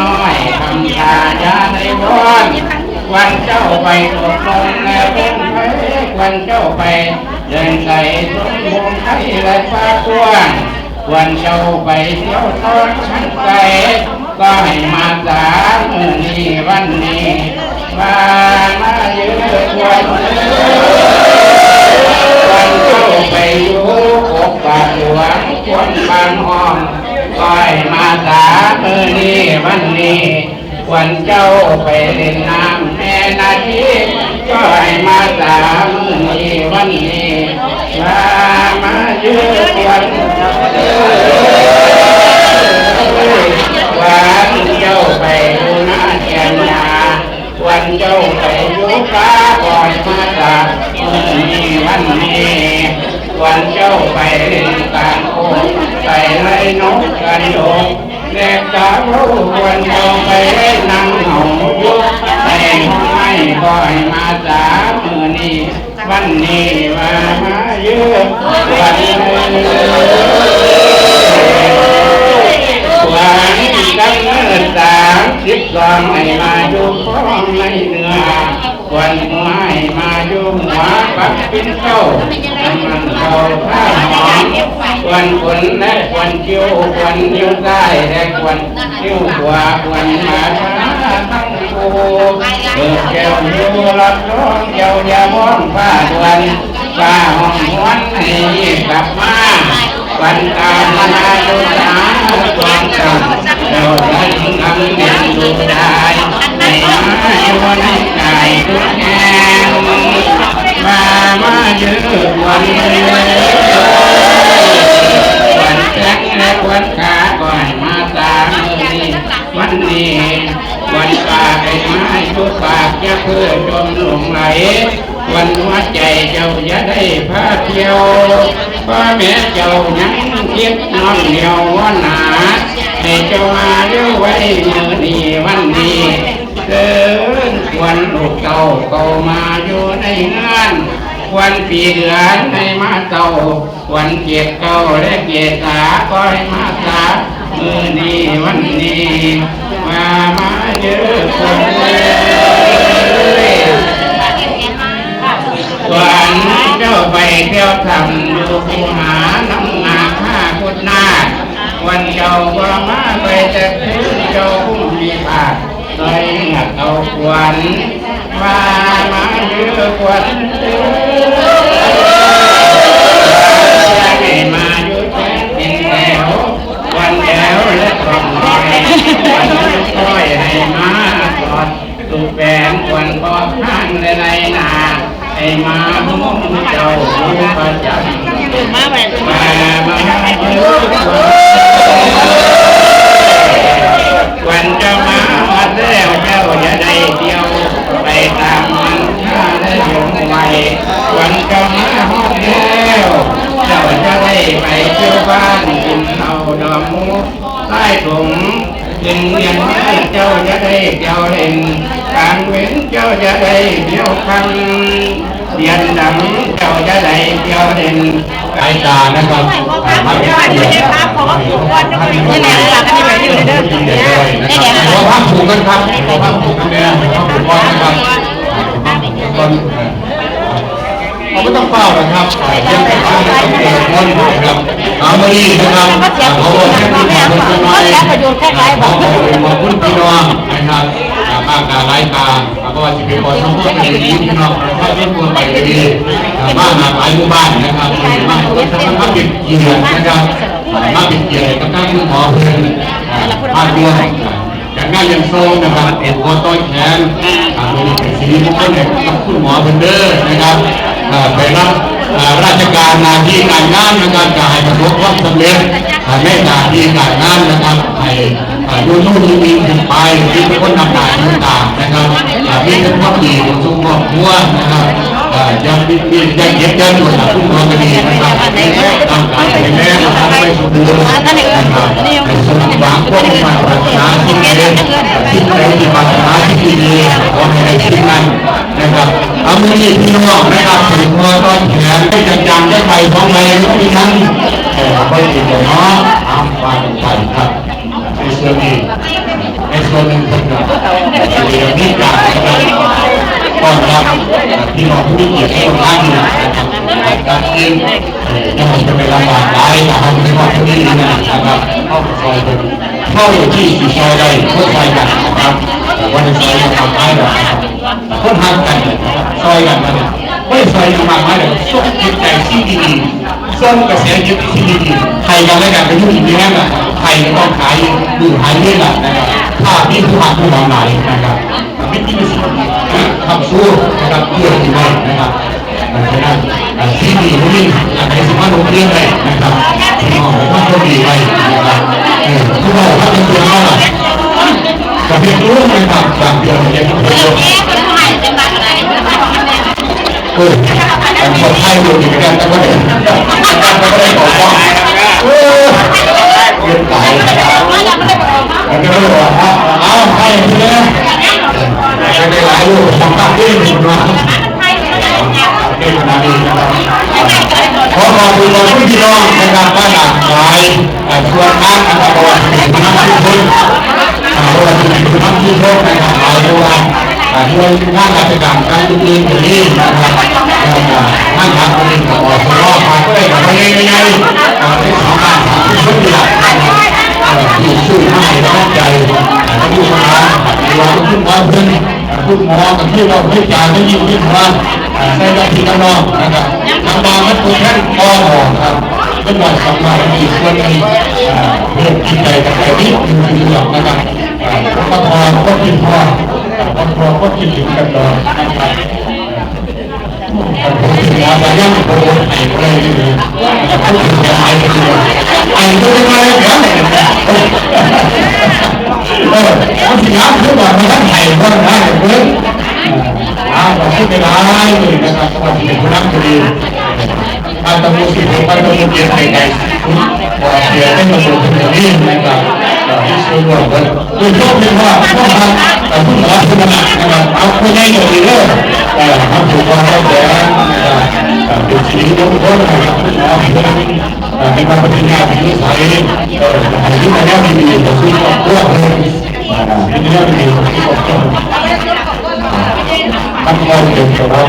น้อยคำชายาในวันวันเจ้าไปตกลงแล้วเป็นไปวันเจ้าไปเดินใส่สมบูรณ์ไทยและฟ้ากว้างวันเจ้าไปเที่ยวต้นชั้นไกลก็ให้มาสามมือนี้วันนี้มามาเยอะวันวันเจ้าไปอยู่กบาหลวงคนบางห้อง ก็ให้มาสามมือนี้วันนี้วันเจ้าไปเล่นน้ำแม่นาทีก็ให้มาสามมือนี้วันนี้มามาเยอะวันวันเจ้าไปดูนาแกนนาวันเจ้าไปยูฟ้าก่อนมาสามมือนี้วันนี้วันเจ้าไปเล่นกลางโคงใส่ไรนกกันโดงแลก ตาลูกวันเจ้าไปเล่นนั่งเหงายุกแต่ห้องไม่บ่อยมาสามมือนี้วันนี้มามาเยอะวันนี้วันกำเนิดสามสิบสองให้มาอยู่พร้อมในเนื้อวันหัวให้มาอยู่หัวปั กปิ้นเข้าน้ำมันเข้าผ้าหอมควันฝนและควันคิ้วควันนิ้วซ้และควันนิ้วขวาควันมาทั้งคู่เปิดแก้วอยู่รับร้องเจ้าอย่ามองผ้าดวนผ้าห้องวันให้กลับมาวันตามมาดูสามวันจำเราได้ทำเด่นดูได้ในมาอยู่ในใจทุกแห่งม มาเยอะวันวันแจ้งและวันขาก่อนมาตามนี้วันนี้วันปากไอ้ไม้ทุกปากจะเพื่อจมหลงไหลวันหัวใจเจ้าอย่าได้พาเที่ยวพ่อแม่เจ้ายังคิดน้องเดียวว่าหนาให้เจ้ามาเร็วไว้มือนี้วันนี้เดินวันลูกเก่าเก่ามาอยู่ในงาน วันปีเดือนให้มาเต่าวันเกียรติเก่าและเกียรติสาก็ให้มาสามือนี้วันนี้ มามาเยอะคนเลยวันเจ้าไปเที่ยวทำอยู่คูหาน้ำนาข้าพุทนาวันเจ้าว่ามาไปจะพื้นเจ้าพุ่งมีผาดเลยหนักเอาควัน มามาเยอะควันจะให้มาอยู่แค่เป็นแถววันแถวและตรงแถววันค่อยให้มาสอดตูแฟนควันพอข้างในไรนาให้มามุ่งเจ้าผู้ประจันมาแบบมามาเยอะวันจะมามาแล้วเจ้าจะได้เดียว ตามมันข้าได้ยงไววันก็มาฮอดแล้วเจ้าจะได้ไปเที่ยวบ้านกินเอาดอกมูใต้ถุงยินยันให้เจ้าจะได้เจ้าเห็นการเว้นเจ้าจะได้เที่ยวคัน เรียนดำเจ้าจะได้เที่ยวเล่นรายการนะครับมาเป็นเกียรตินี่แหละหลักอันนี้แบบอยู่ในเดิมเกียรติด้วยนะครับขอภาพผูกกันครับขอภาพผูกกันเนี่ยขอผูกก้อนนะครับก้อนเราไม่ต้องเฝ้านะครับเรื่องของการต้องเกิดก้อนนะครับอามารีนะครับขอบอกให้ผู้ขอบคุณน้อยขอขอบคุณขอบคุณพี่น้องนะครับมากการรายการ ก็จะเป็นคนทั้งหมดในนี้พี่น้องแล้วก็เล่นตัวไปดีมากหลากหลายหมู่บ้านนะครับบ้านกมาเป็นเกียรตินะครับมาเป็นเกียรติกับการขอเพื่อนบ้าครวม จากงานยังโซงนะครับเอ็นโอต้อยแขนอ่าโดยเป็นสีมงคลเนี่ยกับคุณหมอเบนเดอร์นะครับไปรับราชการหนาที่การงานนะครับจะให้ประสบความสำเร็จอ่าในหนาที่การงานนะครับให้อ่าอยู่นู่นนี่นี่ขึ้นไปที่คนนำหน้าต่างๆนะครับอ่ามีเป็นความดีของทุก ยังมีมียังเก็บยังอยู่นะคุณหมอก็ดีนะครับทำการไปแม่ทำไปสุดเลยนะครับในส่วนบางพวกมาปรารถนาที่เด่นที่ใดที่ปรารถนาที่ดีขอให้ได้ที่นั้นนะครับเอามือนี้พี่น้องนะครับถึงมือต้นแขนให้จังๆได้ไปท้องไปที่นั้นแต่ไปอีกเนาะเอาไปไปครับในส่วนนี้ในส่วนหนึ่งคนกับเรียนนี่การ ต้อนรับพี่น้องผู้มีเกียรติทุกท่านนะครับการกินยังจะเป็นลำบากหลายนะครับไม่ว่าที่นี่นะครับเข้าซอยเป็นเข้าที่สี่ซอยได้เพื่อซอยกันนะครับวันในซอยจะทำให้เราคนทางกันซอยกันมาเนี่ยไม่ซอยกันมากมายเลยส่งจิตใจที่ดีส่งกระแสจิตที่ดีๆใครกันและกันไปยุ่งอีกแน่นอนใครก็ต้องขายดูขายเรื่องนะครับถ้าพี่ผู้หักผู้หวังไหนนะครับไม่ที่ไม่สิ ทำสู้นะครับเพื่อที่ไม่นะครับดังนั้นที่ดีที่นี่อยากให้สามารถลงเรื่องได้นะครับที่น้องต้องคนดีไว้นะครับเออทุกคนถ้าเป็นตัวเขาล่ะกับเพียงรู้นะครับบางเดือนยังไม่ได้ลงเออคนไทยดูดีกันแต่ว่าเด็กแต่ว่าได้บอกว่าเออเกินไปนะครับแล้วก็เลยว่าเอาให้เพื่อนไม่ได้หลายลูกทำตามที่มีมาเป็นขนาดนี้นะครับขอขอบคุณพี่น้องนะครับว่าหลากหลายส่วนมากนะครับประวัติเป็นน้ำที่พุ่งประวัติเป็นน้ำที่พุ่งนะครับหลายตัวด้วยงานราชการการตุ้งๆอย่างนี้นะครับท่านทำเป็นขอสมอ คุณหมอกับที่เราให้การได้ยินที่ว่าในนาทีน้องนะครับน้องๆนั้นคือท่านพ่อครับเป็นวันสำคัญอีกส่วนหนึ่งเรื่องจิตใจกับใจที่อยู่ในหลักนะครับพระพรก็กินพ่อพระพรก็กินถึงกันเลยนะครับผมถึงแล้วแต่ยังโดนไอ้เลยนี่พูดถึงไอ้เลยไอ้ตัวยังไงเนี่ย เออมันสิงห์คือว่ามันไทยก็ได้เพื่อนอ่าเราพูดไม่ได้เลยนะครับสำหรับเป็นผู้นำคดีอาตมุสิผมก็ต้องเรียนในใจคุณบอกเสียให้มาดูถึงนี้นะครับที่ช่วยร่วมกันคือโชคดีว่าพวกมันแต่ผู้รับผู้นำนะครับเอาคนใหญ่หน่อยเลยแต่ทำถูกต้องแล้วแต่นะครับเป็นสิ่งที่ทุกคนนะครับผู้นำในการปฏิญาณที่ใส่เอ่อที่มาแล้วมีแต่สิ่ง เป็นเรื่องดีที่ผมต้องทำงานเก่งกับเรา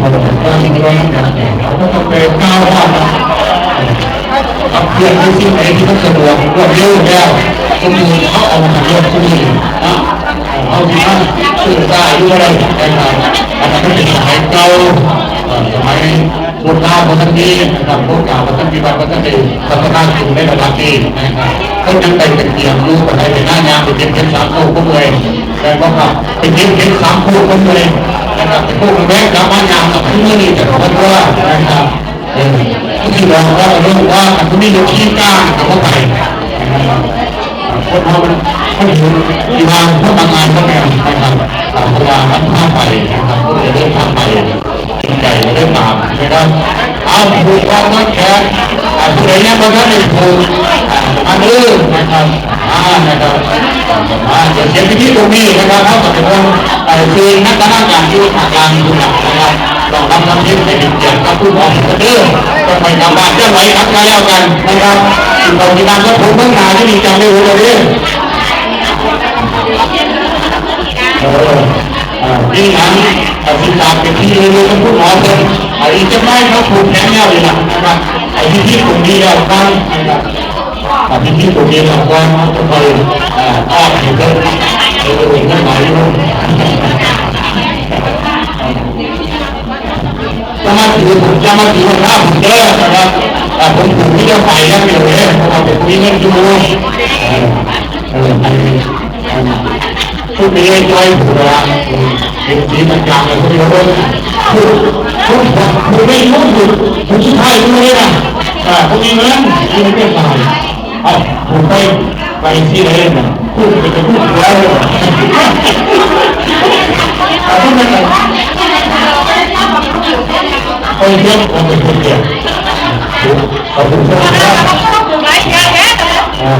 พอเป็นการเงินเราก็ต้องไปก้าวว่ากับเพื่อนที่สิ่งไหนที่มันสะดวกรวดเร็วแล้วคนอื่นเขาเอามาทำเรื่องคนอื่นนะ เอาที่นั่นสื่อได้ด้วยนะครับอันนั้นเป็นสมัยเก่าสมัยโบราณโบราณนี้นะครับพวกเก่าวกท่านพิบัติพวกท่านดีพัฒนาอยู่ในระดับนี้นะครับเขายังไปเป็นเกียรติรู้ปัจจัยเป็นหน้างานเป็นเพียงแค่สามคู่ก็เลยแต่ก็ครับเป็นเพียงแค่สามคู่ก็เลยนะครับเป็นคู่แม่กับบ้านงานกับที่นี่แต่คนว่านะครับเออที่เราว่าเรารู้ว่าอันนี้ยกขี้ก้ากับพวกไปครับ นเรามันคนอยู่ที่วางพวกบางานพวกแม่นะครับเวลามันข้าไปนะครับก็จะเดินทาไปใจจะได้ตามนะครับเอาผูกความรักแขนผู้ใดยังไม่ได้ผูกอันนี้นะครับอ่านะครับอ่าเดี๋ยวเสียงที่ตรงนี้นะครับเขาจะเป็นไอ้คือนักการงานที่ทางการดูหนักนะครับ ต้องทำน้ำยิ้มให้เป็นเกียรติกับผู้มองเด้อต้องไปทำบ้านเจ้าไหวทำกันแล้วกันนะครับสิ่งของที่ทำก็ผมเมื่อนานที่มีจำได้รู้เลยเออนี่หลังสิตามเป็นที่รู้รู้กันผู้หมอเลยไอ้จะไม่เขาผูกแขนแนวเลยนะครับไอ้ที่ที่ตรงนี้เราตั้งนะครับไอ้ที่ที่ตรงนี้เราตั้งจะไปอ้อมอยู่เลยเออเงินไหนรู้ จะมาถือผมจะมาถือว่าผมเจอนะครับผมถูกที่จะไปยังอยู่เลยเพราะว่าผมมีเงินอยู่เออเออไอ้ผู้มีเงินใจผัวเป็นสีมันยางเลยผู้มีเงินผู้ผู้ผู้ไม่รู้ผู้ผู้สุดท้ายรู้เลยนะอ่าผู้มีเงินผู้ไม่เป็นไรเอาผู้ไปไปที่ไหนนะผู้เป็นผู้ผัวเลย ไปเที่ยวผมเป็นคนเดียวเอาผู้ชายนะอ่า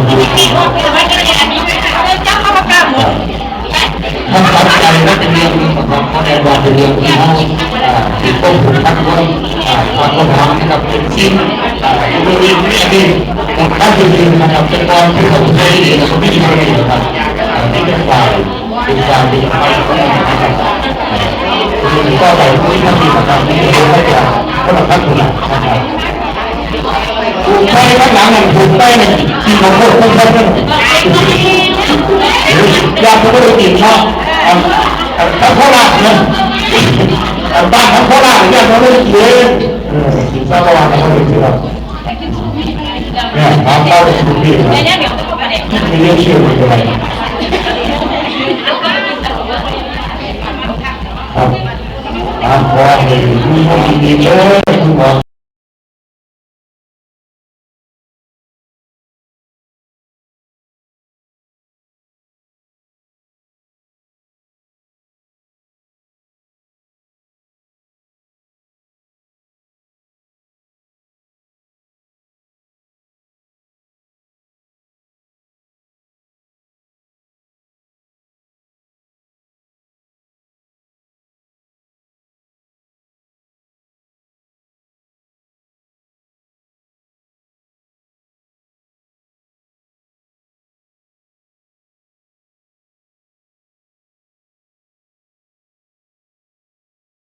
ท่านตั้งใจและเป็นเรื่องของพ่อแม่บอกเป็นเรื่องที่ติดต้นผูกพันคนความต้นหอมนะครับเป็นชิ้นดูดีนี่ดีท่าจริงๆนะครับเป็นกองที่ต้องใช้ดีนะครับไม่ดีเลยนะครับนี่เป็นฝ่ายเป็นฝ่ายเป็นฝ่ายนะครับ ก็ไปที่ท่านมีนะครับนี่คือให้กับคนละท่านคนละนะครับถูกไปข้างหลังมันถูกไปเนี่ยที่เราพูดพูดพูดพูดอยากจะพูดกินเนาะทั้งโคราชเนี่ยบ้านทั้งโคราชเนี่ยเราไม่ได้เลี้ยงกินซาบะวานเราไม่ได้เชื่อเนี่ยทำเข้าไปทุกที่นะเนี่เดี๋ยวเข้าไม่เรียกชื่อเลยครับอ่าขอให้ทุกคนเลย ทุกคน